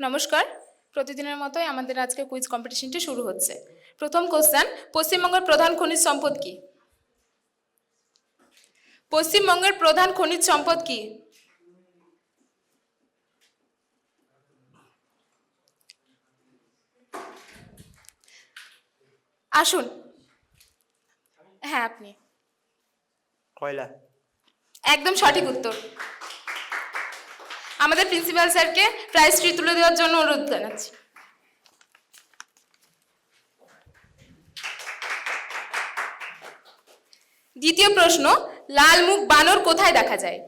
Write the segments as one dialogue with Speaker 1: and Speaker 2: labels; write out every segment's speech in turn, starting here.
Speaker 1: নমস্কার। প্রতিদিনের মতোই আমাদের আজকে কুইজ কম্পিটিশনটি শুরু হচ্ছে। প্রথম কোশ্চেন পশ্চিমবঙ্গের প্রধান খনিজ সম্পদ কি? পশ্চিমবঙ্গের প্রধান খনিজ সম্পদ কি? আসুন। হ্যাঁ আপনি।
Speaker 2: কয়লা?
Speaker 1: একদম সঠিক উত্তর। আমাদের প্রিন্সিপাল স্যারকে প্রাইজটি তুলে দেওয়ার জন্য অনুরোধ জানাচ্ছি। দ্বিতীয় প্রশ্ন লাল মুখ বানর কোথায় দেখা যায়?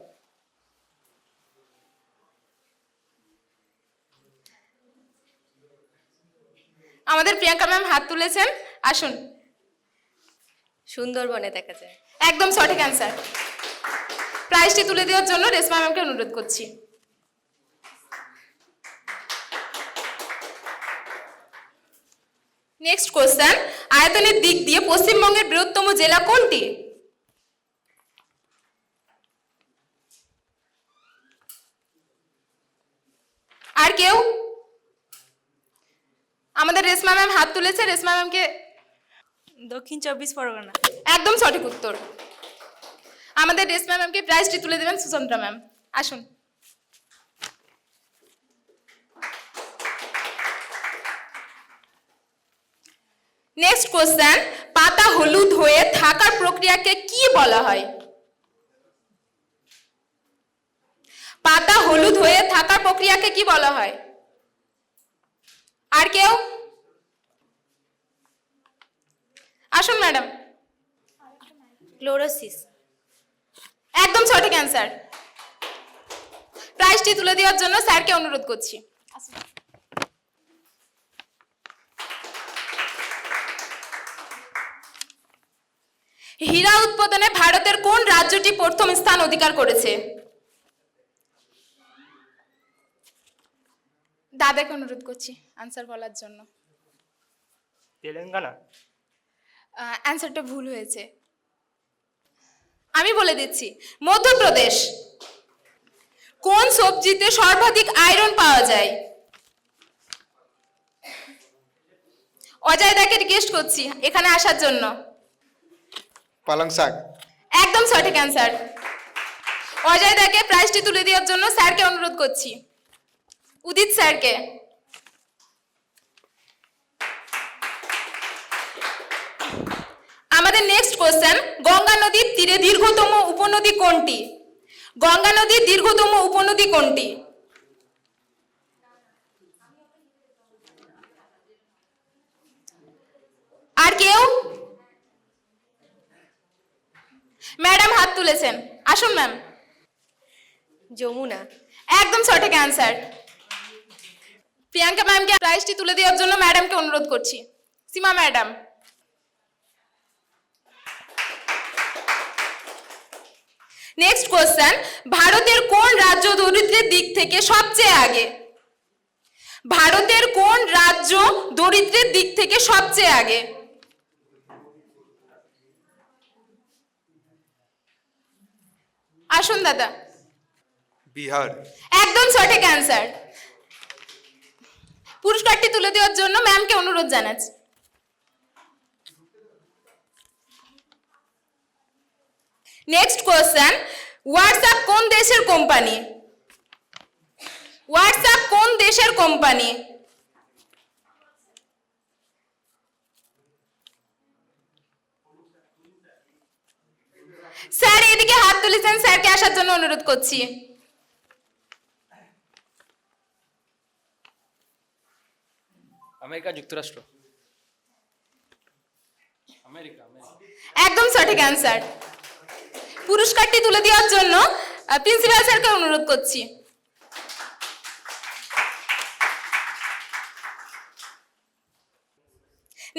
Speaker 1: আমাদের প্রিয়াঙ্কা ম্যাম হাত তুলেছেন আসুন।
Speaker 3: সুন্দরবনে দেখা যায়।
Speaker 1: একদম সঠিক অ্যান্সার প্রাইজটি তুলে দেওয়ার জন্য রেশমা ম্যামকে অনুরোধ করছি। নেক্সট কোশ্চেন আয়তনের দিক দিয়ে পশ্চিমবঙ্গের বৃহত্তম জেলা কোনটি? আর কেউ? আমাদের রেশমা ম্যাম হাত তুলেছে রেশমা ম্যামকে
Speaker 3: দক্ষিণ চব্বিশ পরগনা।
Speaker 1: একদম সঠিক উত্তর। আমাদের রেশমা ম্যামকে প্রাইজটি তুলে দেবেন সুচন্দ্রা ম্যাম। আসুন। নেক্সট কোশ্চেন পাতা হলুদ হয়ে থাকার প্রক্রিয়াকে কি বলা হয়? পাতা হলুদ হয়ে থাকার প্রক্রিয়াকে কি বলা হয়? আর কেউ? আসুন ম্যাডাম।
Speaker 3: ক্লোরোসিস
Speaker 1: একদম সঠিক অ্যান্সার। প্রাইজটি তুলে দেওয়ার জন্য স্যারকে অনুরোধ করছি। হীরা উৎপাদনে ভারতের কোন রাজ্যটি প্রথম স্থান অধিকার করেছে? দাদাকে অনুরোধ করছি আনসার বলার জন্য।
Speaker 2: তেলেঙ্গানা?
Speaker 1: অ্যান্সারটা ভুল হয়েছে। আমি বলে দিচ্ছি মধ্যপ্রদেশ। কোন সবজিতে সর্বাধিক আয়রন পাওয়া যায়? অজয় দাকে রিকোয়েস্ট করছি এখানে আসার জন্য।
Speaker 4: পালং শাক।
Speaker 1: একদম সঠিক অ্যান্সার অজয় দাকে প্রাইজটি তুলে দেওয়ার জন্য স্যারকে অনুরোধ করছি। উদিত স্যারকে। আমাদের নেক্সট কোশ্চেন গঙ্গা নদীর তীরে দীর্ঘতম উপনদী কোনটি? গঙ্গা নদীর দীর্ঘতম উপনদী কোনটি? আর কেউ? ম্যাডাম হাত তুলেছেন। আসুন ম্যাম।
Speaker 3: যমুনা।
Speaker 1: একদম সঠিক অ্যান্সার। প্রিয়াঙ্কা ম্যামকে প্রাইজটি তুলে দেওয়ার জন্য ম্যাডামকে অনুরোধ করছি। সীমা ম্যাডাম। নেক্সট কোশ্চেন ভারতের কোন রাজ্য দরিদ্রের দিক থেকে সবচেয়ে আগে? ভারতের কোন রাজ্য দরিদ্রের দিক থেকে সবচেয়ে আগে? আসুন দাদা।
Speaker 4: বিহার।
Speaker 1: একদম সঠিক অ্যান্সার পুরস্কারটি তুলে দেওয়ার জন্য ম্যামকে অনুরোধ জানাচ্ছি। নেক্সট কোশ্চেন হোয়াটসঅ্যাপ কোন দেশের কোম্পানি হোয়াটসঅ্যাপ কোন দেশের কোম্পানি স্যার এদিকে হাত তুলেছেন জন্য অনুরোধ করছি।
Speaker 5: আমেরিকা যুক্তরাষ্ট্র। আমেরিকা
Speaker 1: একদম সঠিক অ্যান্সার পুরস্কারটি তুলে দেওয়ার জন্য প্রিন্সিপাল স্যারকে অনুরোধ করছি।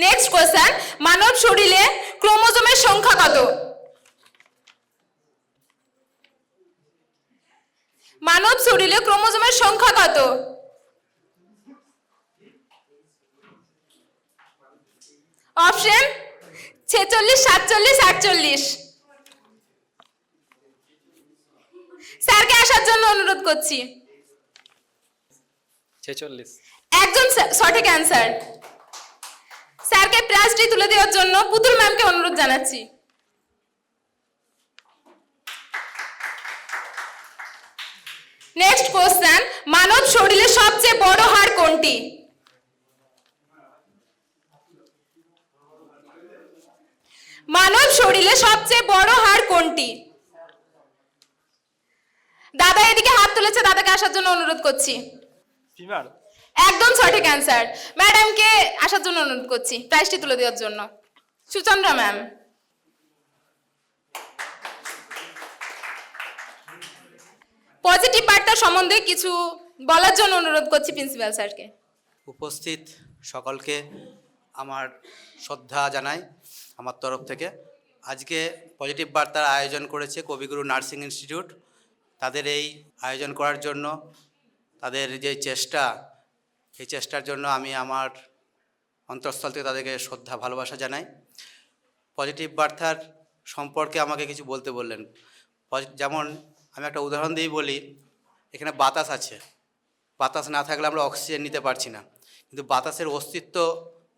Speaker 1: নেক্সট কোশ্চেন মানব শরীরে ক্রোমোজোমের সংখ্যা কত মানব শরীরে ক্রোমোজোমের কত অপশন ছেচল্লিশ সাতচল্লিশ আটচল্লিশ। স্যারকে আসার জন্য অনুরোধ করছি।
Speaker 2: ছেচল্লিশ।
Speaker 1: একজন সঠিক অ্যান্সার স্যারকে প্রাইজটি তুলে দেওয়ার জন্য পুতুল ম্যামকে অনুরোধ জানাচ্ছি। নেক্সট কোশ্চেন মানব শরীরে সবচেয়ে বড় হাড় কোনটি? মানব শরীরে সবচেয়ে বড় হাড় কোনটি? দাদা এদিকে হাত তুলেছে দাদাকে আসার জন্য অনুরোধ করছি। একদম সঠিক অ্যান্সার ম্যাডামকে আসার জন্য অনুরোধ করছি প্রাইসটি তুলে দেওয়ার জন্য। সুচন্দ্রা ম্যাম পজিটিভ বার্তা সম্বন্ধে কিছু বলার জন্য অনুরোধ করছি প্রিন্সিপাল স্যারকে।
Speaker 5: উপস্থিত সকলকে আমার শ্রদ্ধা জানাই আমার তরফ থেকে। আজকে পজিটিভ বার্তার আয়োজন করেছে কবিগুরু নার্সিং ইনস্টিটিউট। তাদের এই আয়োজন করার জন্য, তাদের যে চেষ্টা, এই চেষ্টার জন্য আমি আমার অন্তঃস্থল থেকে তাদেরকে শ্রদ্ধা, ভালোবাসা জানাই। পজিটিভ বার্তার সম্পর্কে আমাকে কিছু বলতে বললেন। যেমন আমি একটা উদাহরণ দিয়েই বলি, এখানে বাতাস আছে। বাতাস না থাকলে আমরা অক্সিজেন নিতে পারছি না। কিন্তু বাতাসের অস্তিত্ব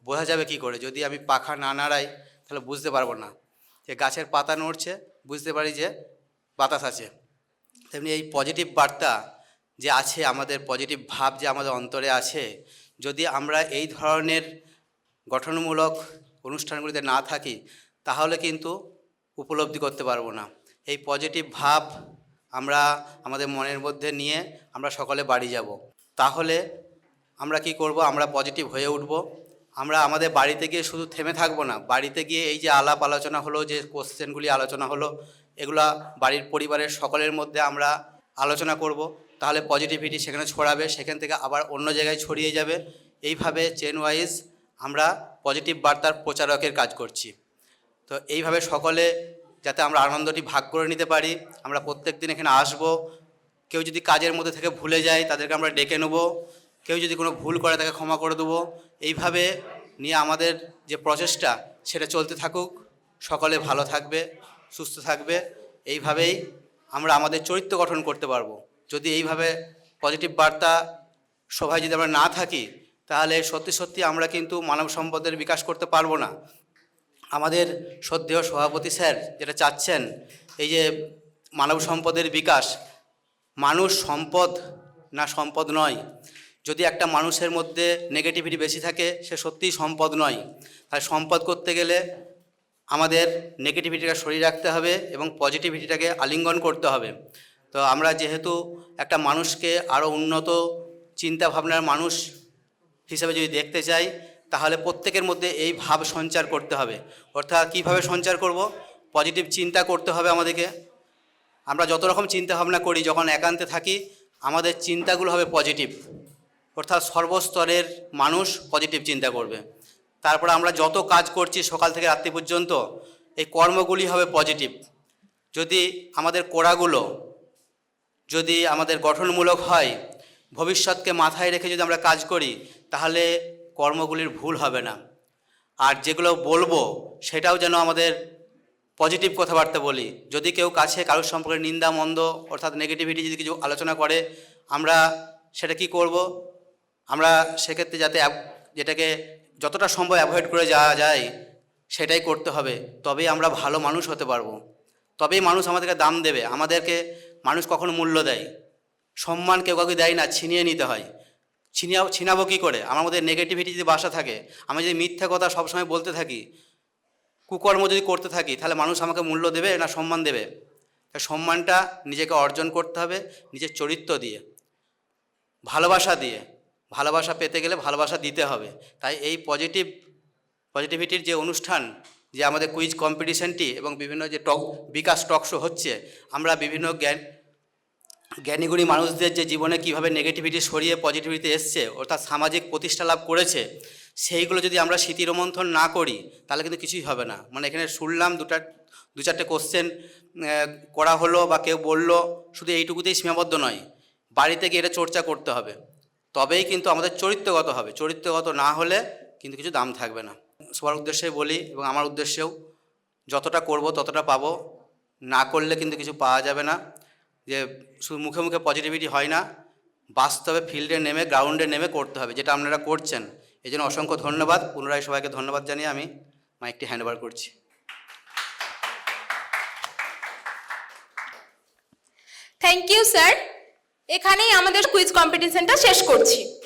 Speaker 5: বোঝা যাবে কি করে? যদি আমি পাখা না নাড়াই, তাহলে বুঝতে পারব না। যে গাছের পাতা নড়ছে, বুঝতে পারি যে বাতাস আছে। তেমনি এই পজিটিভ বার্তা যে আছে, আমাদের পজিটিভ ভাব যে আমাদের অন্তরে আছে, যদি আমরা এই ধরনের গঠনমূলক অনুষ্ঠানগুলিতে না থাকি, তাহলে কিন্তু উপলব্ধি করতে পারব না। এই পজিটিভ ভাব আমরা আমাদের মনের মধ্যে নিয়ে আমরা সকলে বাড়ি যাব। তাহলে আমরা কি করব? আমরা পজিটিভ হয়ে উঠব। আমরা আমাদের বাড়িতে গিয়ে শুধু থেমে থাকব না, বাড়িতে গিয়ে এই যে আলাপ আলোচনা হলো, যে কোশ্চেনগুলি আলোচনা হলো, এগুলা বাড়ির পরিবারের সকলের মধ্যে আমরা আলোচনা করব। তাহলে পজিটিভিটি সেখানে ছড়াবে, সেখান থেকে আবার অন্য জায়গায় ছড়িয়ে যাবে। এইভাবে চেন ওয়াইজ আমরা পজিটিভ বার্তার প্রচারকের কাজ করছি। তো এইভাবে সকলে যাতে আমরা আনন্দটি ভাগ করে নিতে পারি। আমরা প্রত্যেক দিন এখানে আসব। কেউ যদি কাজের মধ্যে থেকে ভুলে যায়, তাদেরকে আমরা ডেকে নেব। কেউ যদি কোনো ভুল করে, তাকে ক্ষমা করে দেবো। এইভাবে নিয়ে আমাদের যে প্রচেষ্টা, সেটা চলতে থাকুক। সকলে ভালো থাকবে, সুস্থ থাকবে। এইভাবেই আমরা আমাদের চরিত্র গঠন করতে পারব। যদি এইভাবে পজিটিভ বার্তা সবাই যদি আমরা না থাকি, তাহলে সত্যি সত্যি আমরা কিন্তু মানব সম্পদের বিকাশ করতে পারব না। আমাদের শ্রদ্ধেয় সভাপতি স্যার যেটা চাচ্ছেন, এই যে মানব সম্পদের বিকাশ, মানুষ সম্পদ না সম্পদ নয়। যদি একটা মানুষের মধ্যে নেগেটিভিটি বেশি থাকে, সে সত্যিই সম্পদ নয়। তাই সম্পদ করতে গেলে আমাদের নেগেটিভিটিটা সরিয়ে রাখতে হবে এবং পজিটিভিটিটাকে আলিঙ্গন করতে হবে। তো আমরা যেহেতু একটা মানুষকে আরও উন্নত চিন্তা ভাবনার মানুষ হিসেবে যদি দেখতে চাই তাহলে প্রত্যেকের মধ্যে এই ভাব সঞ্চার করতে হবে। অর্থাৎ কীভাবে সঞ্চার করব? পজিটিভ চিন্তা করতে হবে আমাদেরকে। আমরা যত রকম চিন্তা ভাবনা করি, যখন একান্তে থাকি, আমাদের চিন্তাগুলো হবে পজিটিভ অর্থাৎ সর্বস্তরের মানুষ পজিটিভ চিন্তা করবে। তারপর আমরা যত কাজ করছি সকাল থেকে রাত্রি পর্যন্ত, এই কর্মগুলি হবে পজিটিভ যদি আমাদের কোড়াগুলো, যদি আমাদের গঠনমূলক হয়, ভবিষ্যৎকে মাথায় রেখে যদি আমরা কাজ করি, তাহলে কর্মগুলির ভুল হবে না। আর যেগুলো বলব, সেটাও যেন আমাদের পজিটিভ কথাবার্তা বলি। যদি কেউ কাছে কারোর সম্পর্কে নিন্দা, মন্দ, অর্থাৎ নেগেটিভিটি যদি কিছু আলোচনা করে, আমরা সেটা কি করব? আমরা সেক্ষেত্রে যাতে যেটাকে যতটা সম্ভব অ্যাভয়েড করে যাওয়া যায় সেটাই করতে হবে। তবেই আমরা ভালো মানুষ হতে পারব। তবেই মানুষ আমাদেরকে দাম দেবে। আমাদেরকে মানুষ কখনো মূল্য দেয়। সম্মান কেউ কাউকে দেয় না, ছিনিয়ে নিতে হয়। ছিনিয়াও ছিনাবো কী করে? আমার মধ্যে নেগেটিভিটি যদি বাসা থাকে, আমি যদি মিথ্যা কথা সবসময় বলতে থাকি, কুকর্ম যদি করতে থাকি, তাহলে মানুষ আমাকে মূল্য দেবে না সম্মান দেবে? তাই সম্মানটা নিজেকে অর্জন করতে হবে, নিজের চরিত্র দিয়ে। ভালোবাসা দিয়ে। ভালোবাসা পেতে গেলে ভালোবাসা দিতে হবে। তাই এই পজিটিভ পজিটিভিটির যে অনুষ্ঠান, যে আমাদের কুইজ কম্পিটিশনটি এবং বিভিন্ন যে টক বিকাশ টক শো হচ্ছে, আমরা বিভিন্ন জ্ঞান জ্ঞানীগুণী মানুষদের যে জীবনে কীভাবে নেগেটিভিটি সরিয়ে পজিটিভিটি এসছে অর্থাৎ সামাজিক প্রতিষ্ঠা লাভ করেছে, সেইগুলো যদি আমরা স্মৃতিরোমন্থন না করি, তাহলে কিন্তু কিছুই হবে না। মানে এখানে শুনলাম দুটা, দু চারটে কোশ্চেন করা হলো বা কেউ বলল, শুধু এইটুকুতেই সীমাবদ্ধ নয়, বাড়িতে গিয়ে এটা চর্চা করতে হবে। তবেই কিন্তু আমাদের চরিত্রগত হবে। চরিত্রগত না হলে কিন্তু কিছু দাম থাকবে না। সবার উদ্দেশ্যে বলি, এবং আমার উদ্দেশ্যেও, যতটা করব ততটা পাবো। না করলে কিন্তু কিছু পাওয়া যাবে না। যে শুধু মুখে মুখে পজিটিভিটি হয় না, বাস্তবে ফিল্ডে নেমে গ্রাউন্ডে নেমে করতে হবে, যেটা আপনারা করছেন। এই জন্য অসংখ্য ধন্যবাদ। পুনরায় সবাইকে ধন্যবাদ জানিয়ে আমি মাইকটি হ্যান্ডওভার করছি।
Speaker 1: থ্যাংক ইউ স্যার এখানেই আমাদের কুইজ কম্পিটিশনটা শেষ করছি।